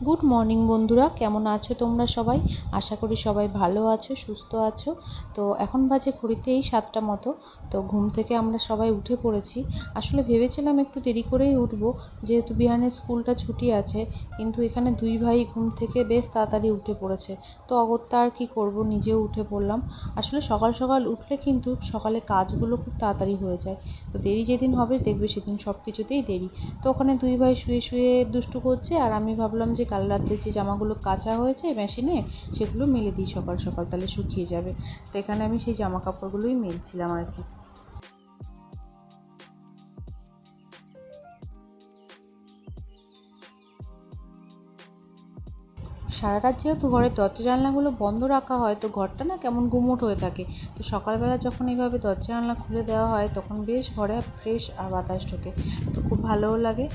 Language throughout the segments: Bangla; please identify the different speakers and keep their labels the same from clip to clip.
Speaker 1: গুড মর্নিং বন্ধুরা। কেমন আছো তোমরা সবাই? আশা করি সবাই ভালো আছো, সুস্থ আছো। তো এখন বাজে ঘড়িতে এই সাতটা মতো। তো ঘুম থেকে আমরা সবাই উঠে পড়েছি। আসলে ভেবেছিলাম একটু দেরি করেই উঠবো। যেহেতু বিহানের স্কুলটা ছুটি আছে, কিন্তু এখানে দুই ভাই ঘুম থেকে বেশ তাড়াতাড়ি উঠে পড়েছে। তো অগত্যা আর কি করব, নিজেও উঠে পড়লাম। আসলে সকাল সকাল উঠলে কিন্তু সকালে কাজগুলো খুব তাড়াতাড়ি হয়ে যায়। তো দেরি যেদিন হবে, দেখবে সেদিন সব কিছুতেই দেরি। তো ওখানে দুই ভাই শুয়ে শুয়ে দুষ্টু করছে, আর আমি ভাবলাম যে কাল রাত্রে যে জামাগুলো কাচা হয়েছে মেশিনে, সেগুলো মেলে দিই সকাল সকাল, তাহলে শুকিয়ে যাবে। তো এখানে আমি সেই জামা কাপড়গুলোই মেলছিলাম আর কি। সারা রাত যেহেতু ঘরের দরজা জানলাগুলো বন্ধ রাখা হয়, তো ঘরটা না কেমন গুমোট হয়ে থাকে। তো সকালবেলা যখন এইভাবে দরজা জানলা খুলে দেওয়া হয়, তখন বেশ ঘরে ফ্রেশ আর বাতাস ঢোকে। তো খুব ভালোও লাগে।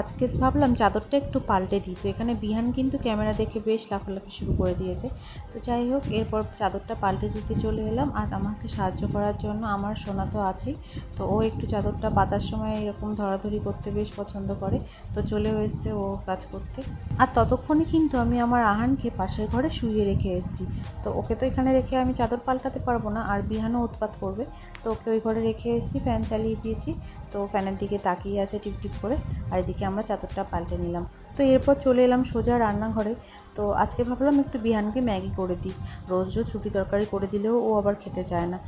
Speaker 1: আজকে ভাবলাম চাদরটা একটু পাল্টে দিই। তো এখানে বিহান কিন্তু ক্যামেরা দেখে বেশ লাফালাফি শুরু করে দিয়েছে। তো যাই হোক, এরপর চাদরটা পাল্টে দিতে চলে এলাম আর আমাকে সাহায্য করার জন্য আমার সোনা তো আছেই। তো ও একটু চাদরটা পাতার সময় এরকম ধরাধরি করতে বেশ পছন্দ করে। তো চলেও এসছে ও কাজ করতে। আর ততক্ষণে কিন্তু আমি আমার আহানকে পাশের ঘরে শুয়ে রেখে এসেছি। তো ওকে তো এখানে রেখে আমি চাদর পাল্টাতে পারব না, আর বিহানও উৎপাত করবে। তো ওকে ওই ঘরে রেখে এসেছি, ফ্যান চালিয়ে দিয়েছি। তো ফ্যানের দিকে তাকিয়ে আছে টিপ টিপ করে। আর এদিকে আমরা চাদরটা পাল্টে নিলাম। তো এরপর চলে এলাম সোজা রান্নাঘরে। তো আজকে ভাবলাম একটু বিহানকে ম্যাগি করে দিই। রোজ রোজ ছুটি তরকারি করে দিলেও ও আবার খেতে চায় না।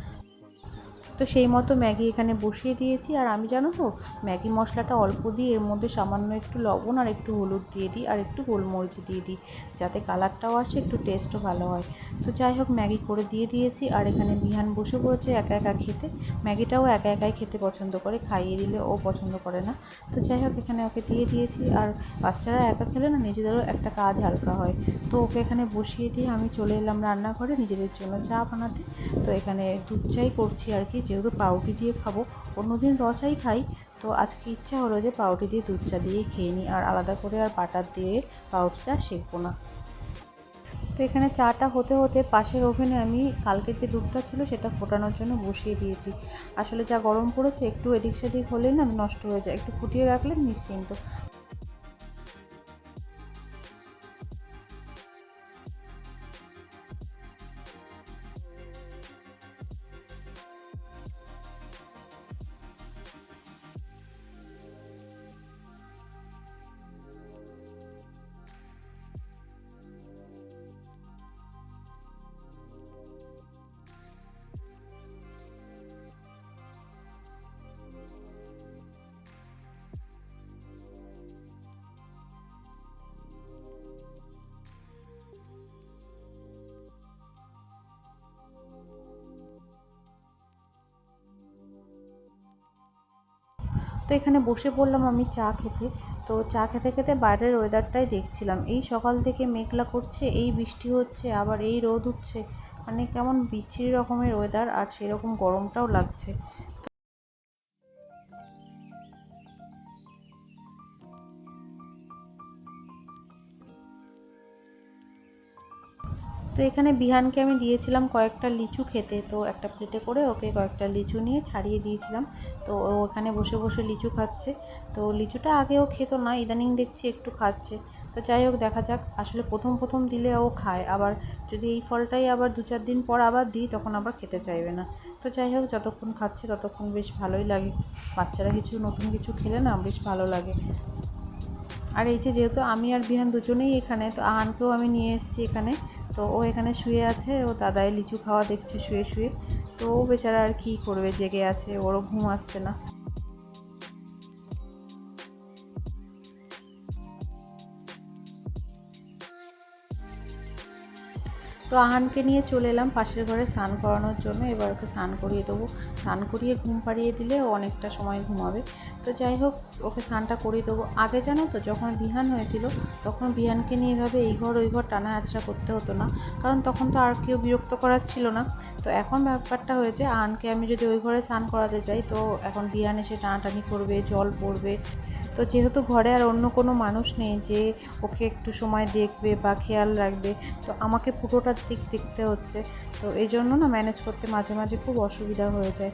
Speaker 1: তো সেই মতো ম্যাগি এখানে বসিয়ে দিয়েছি। আর আমি জানো তো, ম্যাগি মশলাটা অল্প দিয়ে এর মধ্যে সামান্য একটু লবণ আর একটু হলুদ দিয়ে দিই আর একটু গোলমরিচ দিয়ে দিই যাতে কালারটাও আসে, একটু টেস্টও ভালো হয়। তো যাই হোক, ম্যাগি করে দিয়ে দিয়েছি আর এখানে বিহান বসে পড়েছে একা একা খেতে। ম্যাগিটাও একা একাই খেতে পছন্দ করে, খাইয়ে দিলে ও পছন্দ করে না। তো যাই হোক, এখানে ওকে দিয়ে দিয়েছি। আর বাচ্চারা একা খেলে না, নিজেদেরও একটা কাজ হালকা হয়। তো ওকে এখানে বসিয়ে দিয়ে আমি চলে এলাম রান্নাঘরে নিজেদের জন্য চা বানাতে। তো এখানে দুধ চাই করছি আর কি যেহেতু পাউরুটি দিয়ে খাব, অন্যদিন র চাই খাই। তো আজকে ইচ্ছা হলো যে পাউরুটি দিয়ে দুধ চা দিয়ে খেয়ে নিই, আর আলাদা করে আর বাটার দিয়ে পাউরুটিটা শেখবো না। তো এখানে চাটা হতে হতে পাশের ওভেনে আমি কালকের যে দুধটা ছিল সেটা ফোটানোর জন্য বসিয়ে দিয়েছি। আসলে যা গরম পড়েছে, একটু এদিক সেদিক হলেই না নষ্ট হয়ে যায়, একটু ফুটিয়ে রাখলে নিশ্চিন্ত। তো এখানে বসে পড়লাম আমি চা খেতে। তো চা খেতে খেতে বাইরের ওয়েদারটাই দেখছিলাম। এই সকাল থেকে মেঘলা করছে, এই বৃষ্টি হচ্ছে, আবার এই রোদ উঠছে। মানে কেমন বিচ্ছিরি রকমের ওয়েদার আর সেরকম গরমটাও লাগছে। তো এখানে বিহানকে আমি দিয়েছিলাম কয়েকটা লিচু খেতে, তো একটা প্লেটে করে ওকে কয়েকটা লিচু নিয়ে ছাড়িয়ে দিয়েছিলাম। তো ওখানে বসে বসে লিচু খাচ্ছে। তো লিচুটা আগেও খেত না, ইদানিং দেখছি একটু খাচ্ছে। তো যাই হোক, দেখা যাক। আসলে প্রথম প্রথম দিলে ও খায়, আবার যদি এই ফলটাই আবার দু চার দিন পর আবার দিই, তখন আবার খেতে চাইবে না। তো যাই হোক, যতক্ষণ খাচ্ছে ততক্ষণ বেশ ভালোই লাগে। বাচ্চারা কিছু নতুন কিছু খেলে না, বেশ ভালো লাগে। আর এই যে যেহেতু আমি আর বিহান দুজনেই এখানে, তো আহানকেও আমি নিয়ে এসেছি এখানে। তো ও এখানে শুয়ে আছে, ও দাদাই লিচু খাওয়া দেখছে শুয়ে শুয়ে। তো ও বেচারা আর কী করবে, জেগে আছে, ওরও ঘুম আসছে না। তো আহানকে নিয়ে চলে এলাম পাশের ঘরে স্নান করানোর জন্য। এবার ওকে স্নান করিয়ে দেবো। স্নান করিয়ে ঘুম পাড়িয়ে দিলে অনেকটা সময় ঘুমাবে। তো যাই হোক, ওকে স্নানটা করিয়ে দেবো। আগে জানো তো, যখন বিহান হয়েছিল, তখন বিহানকে নিয়ে এভাবে এই ঘর ওই ঘর টানা আছড়া করতে হতো না। কারণ তখন তো আর কেউ বিরক্ত করার ছিল না। তো এখন ব্যাপারটা হয়েছে আনকে আমি যদি ওই ঘরে স্নান করাতে যাই, তো এখন বিহান এসে টানাটানি করবে, জল পড়বে। তো যেহেতু ঘরে আর অন্য কোনো মানুষ নেই যে ওকে একটু সময় দেখবে বা খেয়াল রাখবে, তো আমাকে পুরোটার দিক দেখতে হচ্ছে। তো এই জন্য না ম্যানেজ করতে মাঝে মাঝে খুব অসুবিধা হয়ে যায়।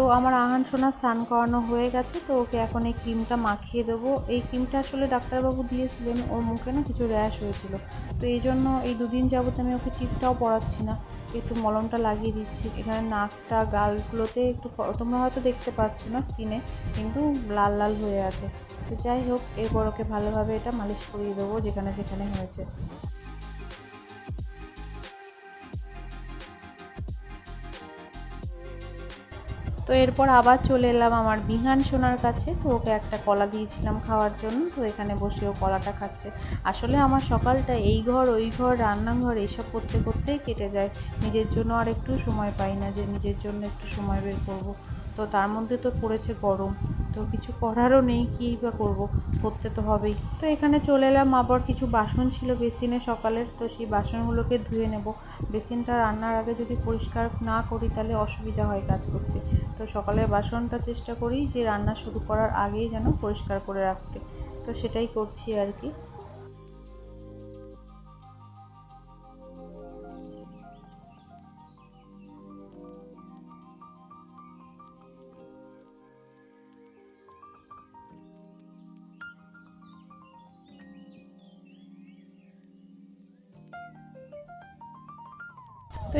Speaker 1: তো আমার আহান সোনা স্নান করানো হয়ে গেছে, তো ওকে এখন এই ক্রিমটা মাখিয়ে দেবো। এই ক্রিমটা আসলে ডাক্তারবাবু দিয়েছিলেন, ওর মুখে না কিছু র্যাশ হয়েছিল। তো এই জন্য এই দুদিন যাবত আমি ওকে টিপটাও পড়াচ্ছি না, একটু মলমটা লাগিয়ে দিচ্ছি। এখানে নাকটা, গালগুলোতে একটু তোমরা হয়তো দেখতে পাচ্ছ না স্কিনে, কিন্তু লাল লাল হয়ে আছে। তো যাই হোক, এরপর ওকে ভালোভাবে এটা মালিশ করিয়ে দেবো যেখানে যেখানে হয়েছে। তো এরপর আবার চলে এলাম আমার বিহান সোনার কাছে। তো ওকে একটা কলা দিয়েছিলাম খাওয়ার জন্য। তো এখানে বসে ও কলাটা খাচ্ছে। আসলে আমার সকালটা এই ঘর, ওই ঘর, রান্নাঘর এইসব করতে করতেই কেটে যায়। নিজের জন্য আর একটু সময় পাই না যে নিজের জন্য একটু সময় বের করব। তো তার মধ্যে তো পড়েছে গরম। তো কিছু করারও নেই, কী বা করব? করতে তো হবেই। তো এখানে চলে এলাম, আবার কিছু বাসন ছিল বেসিনে সকালের, তো সেই বাসনগুলোকে ধুয়ে নেব। বেসিনটা রান্নার আগে যদি পরিষ্কার না করি, তাহলে অসুবিধা হয় কাজ করতে। তো সকালের বাসনটা চেষ্টা করি যে রান্না শুরু করার আগেই যেন পরিষ্কার করে রাখতে। তো সেটাই করছি আর কি।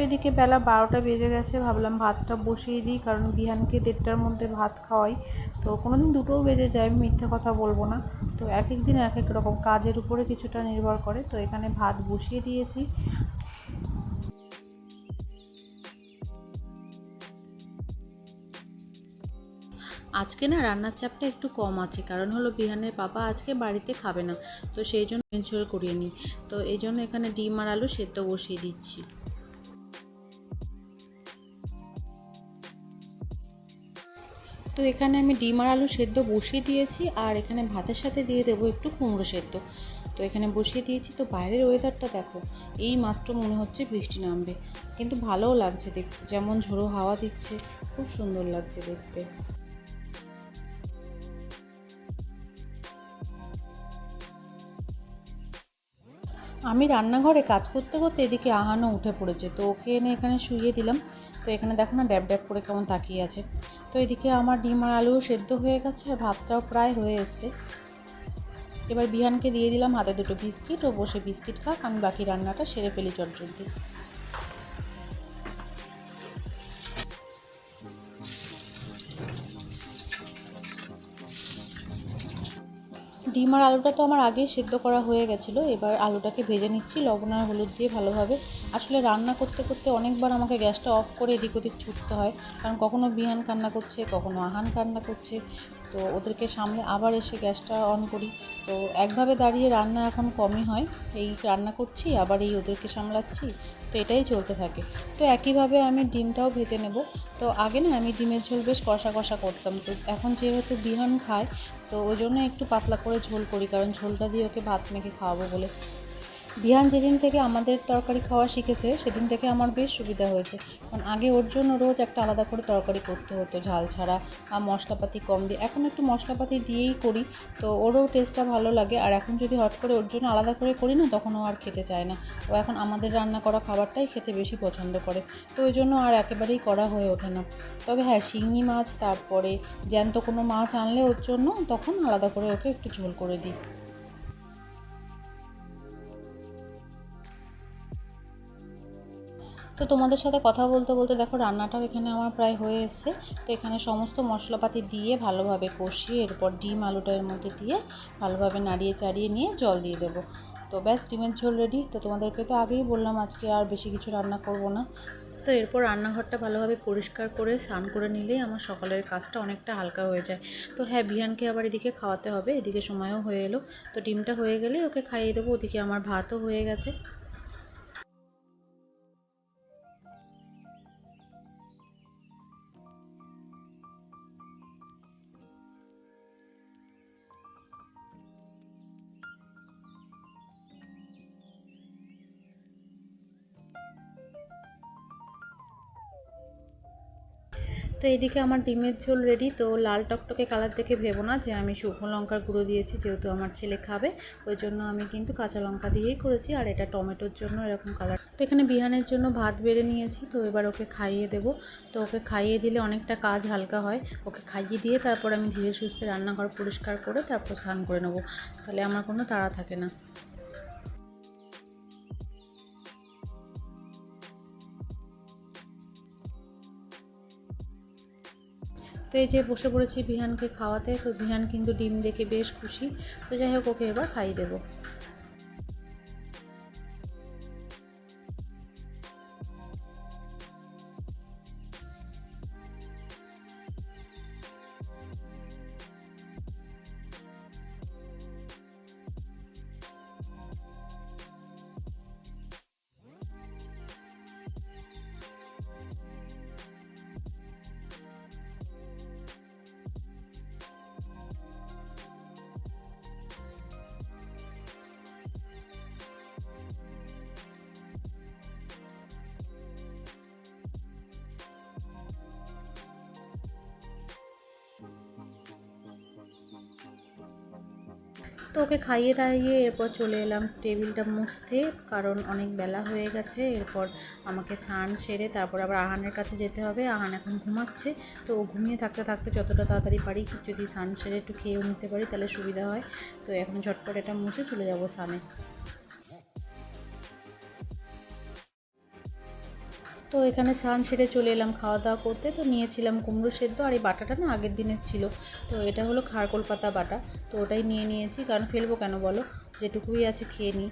Speaker 1: এদিকে বেলা বারোটা বেজে গেছে, ভাবলাম ভাতটা বসিয়ে দিই, কারণ বিহানকে দেড়টার মধ্যে ভাত খাওয়াই। তো কোনো দিন দুটোও বেজে যায়, আমি মিথ্যে কথা বলব না। তো এক এক দিন এক এক রকম কাজের উপরে কিছুটা নির্ভর করে। তো এখানে ভাত বসিয়ে দিয়েছি। আজকে না রান্নার চাপটা একটু কম আছে, কারণ হলো বিহানের পাপা আজকে বাড়িতে খাবে না। তো সেই জন্য ঝোল করিয়ে নিই। তো এই জন্য এখানে ডিম আর আলু সেদ্ধ বসিয়ে দিচ্ছি। তো এখানে আমি ডিম আর আলু সেদ্ধ বসিয়ে দিয়েছি, আর এখানে ভাতের সাথে দিয়ে দেবো একটু কুমড়ো সেদ্ধ। তো এখানে বসিয়ে দিয়েছি, তো বাইরের ওয়েদারটা দেখো, এই মাত্র মনে হচ্ছে বৃষ্টি নামবে। কিন্তু ভালোও লাগছে দেখতে, যেমন ঝোড়ো হাওয়া দিচ্ছে, খুব সুন্দর লাগছে দেখতে। আমি রান্নাঘরে কাজ করতে করতে এদিকে আহানো উঠে পড়েছে। তো ওকে এনে এখানে শুয়ে দিলাম। তো এখানে দেখো না, ড্যাব ড্যাব করে কেমন তাকিয়ে আছে। তো এদিকে আমার ডিম আর আলুও সেদ্ধ হয়ে গেছে আর ভাতটাও প্রায় হয়ে এসছে। এবার বিহানকে দিয়ে দিলাম হাতে দুটো বিস্কিট, ও বসে বিস্কিট খাক, আমি বাকি রান্নাটা সেরে ফেলি চটজলদি। ডিম আর আলুটা তো আমার আগেই সেদ্ধ করা হয়ে গেছিল। এবার আলুটাকে ভেজে নিচ্ছি, লবণ আর হলুদ দিয়ে ভালোভাবে। আসলে রান্না করতে করতে অনেকবার আমাকে গ্যাসটা অফ করে এদিক ওদিক ছুটতে হয়, কারণ কখনো বিহান কান্না করছে, কখনো আহান কান্না করছে। তো ওদেরকে সামনে আবার এসে গ্যাসটা অন করি। তো একভাবে দাঁড়িয়ে রান্না এখন কমই হয়। এই রান্না করছি, আবার এই ওদেরকে সামলাচ্ছি। তো এটাই চলতে থাকে। তো একইভাবে আমি ডিমটাও ভেজে নেব। তো আগে না আমি ডিমের ঝোল বেশ কষা কষা করতাম। তো এখন যেহেতু বিহান খায় তো ওই জন্য একটু পাতলা করে ঝোল করি, কারণ ঝোলটা দিয়ে ওকে ভাত মেখে খাওয়াবো বলে। বিহান যেদিন থেকে আমাদের তরকারি খাওয়া শিখেছে, সেদিন থেকে আমার বেশ সুবিধা হয়েছে। কারণ আগে ওর জন্য রোজ একটা আলাদা করে তরকারি করতে হতো, ঝাল ছাড়া আর মশলাপাতি কম দিয়ে। এখন একটু মশলাপাতি দিয়েই করি, তো ওরও টেস্টটা ভালো লাগে। আর এখন যদি হট করে ওর জন্য আলাদা করে করি না, তখন ও আর খেতে চায় না। ও এখন আমাদের রান্না করা খাবারটাই খেতে বেশি পছন্দ করে। তো ওই জন্য আর একেবারেই করা হয়ে ওঠে না। তবে হ্যাঁ শিঙি মাছ, তারপরে জ্যান্ত কোনো মাছ আনলে ওর জন্য, তখন আলাদা করে ওকে একটু ঝোল করে দিই। তো তোমাদের সাথে কথা বলতে বলতে দেখো, রান্নাটাও এখানে আমার প্রায় হয়ে এসছে। তো এখানে সমস্ত মশলাপাতি দিয়ে ভালোভাবে কষিয়ে, এরপর ডিম আলুটা এর মধ্যে দিয়ে ভালোভাবে নাড়িয়ে চাড়িয়ে নিয়ে জল দিয়ে দেবো। তো ব্যাস, ডিমের ঝোল রেডি তো তোমাদেরকে তো আগেই বললাম, আজকে আর বেশি কিছু রান্না করব না। তো এরপর রান্নাঘরটা ভালোভাবে পরিষ্কার করে, স্নান করে নিলেই আমার সকালের কাজটা অনেকটা হালকা হয়ে যায়। তো হ্যাঁ বিহানকে আবার এদিকে খাওয়াতে হবে, এদিকে সময়ও হয়ে এলো। তো ডিমটা হয়ে গেলে ওকে খাইয়ে দেবো, ওদিকে আমার ভাতও হয়ে গেছে। তো এইদিকে আমার ডিমের ঝোল রেডি তো লাল টকটকে কালার দেখে ভেবো না যে আমি শুকনো লঙ্কার গুঁড়ো দিয়েছি, যেহেতু আমার ছেলে খাবে, ওই জন্য আমি কিন্তু কাঁচা লঙ্কা দিয়েই করেছি, আর এটা টমেটোর জন্য এরকম কালার তো এখানে বিহানের জন্য ভাত বেড়ে নিয়েছি, তো এবার ওকে খাইয়ে দেব। তো ওকে খাইয়ে দিলে অনেকটা কাজ হালকা হয়, ওকে খাইয়ে দিয়ে তারপর আমি ধীরে সুস্থে রান্নাঘর পরিষ্কার করে তারপর স্নান করে নেব। তাহলে আমার কোনো তাড়া থাকে না। তো এই যে বসে পড়েছি বিহানকে খাওয়াতে, তো বিহান কিন্তু ডিম দেখে বেশ খুশি। তো যাই হোক, ওকে এবার খাইয়ে দেবো। তো ওকে খাইয়ে দাইয়ে এরপর চলে এলাম টেবিলটা মুছতে, কারণ অনেক বেলা হয়ে গেছে। এরপর আমাকে স্নান সেরে তারপর আবার আহানের কাছে যেতে হবে। আহান এখন ঘুমাচ্ছে, তো ও ঘুমিয়ে থাকতে থাকতে যতটা তাড়াতাড়ি পারি যদি স্নান সেরে একটু খেয়েও নিতে পারি, তাহলে সুবিধা হয়। তো এখন ঝটপট এটা মুছে চলে যাব স্নানে। তো এখানে স্নান সেরে চলে এলাম খাওয়া দাওয়া করতে। তো নিয়েছিলাম কুমড়ো সেদ্ধ আর এই বাটাটা না আগের দিনের ছিল। তো এটা হলো খারকোল পাতা বাটা। তো ওটাই নিয়ে নিয়েছি। কারণ ফেলব কেন বলো? যেটুকুই আছে খেয়ে নিই।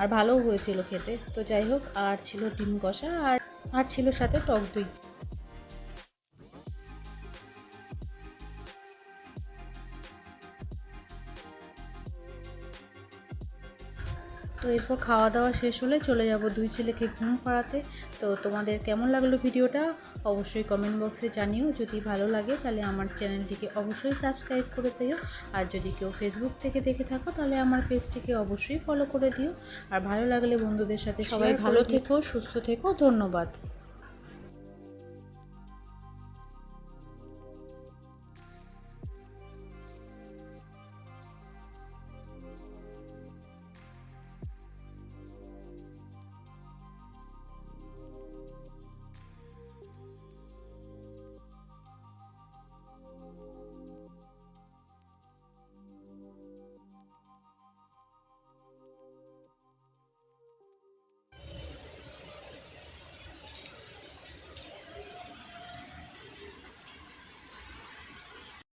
Speaker 1: আর ভালোও হয়েছিল খেতে। তো যাই হোক, আর ছিল ডিম কষা আর আর ছিল সাথে টক দই। তো এরপর খাওয়া দাওয়া শেষ হলে চলে যাব দুই ছেলেকে ঘুম পাড়াতে। তো তোমাদের কেমন লাগল ভিডিওটা অবশ্যই কমেন্ট বক্সে জানিও। যদি ভালো লাগে তাহলে আমার চ্যানেলটিকে অবশ্যই সাবস্ক্রাইব করে দিও। আর যদি কেউ ফেসবুক থেকে দেখে থাকো তাহলে আমার পেজটিকে অবশ্যই ফলো করে দিও। আর ভালো লাগলে বন্ধুদের সাথে সবাই ভালো থেকো সুস্থ থেকো ধন্যবাদ।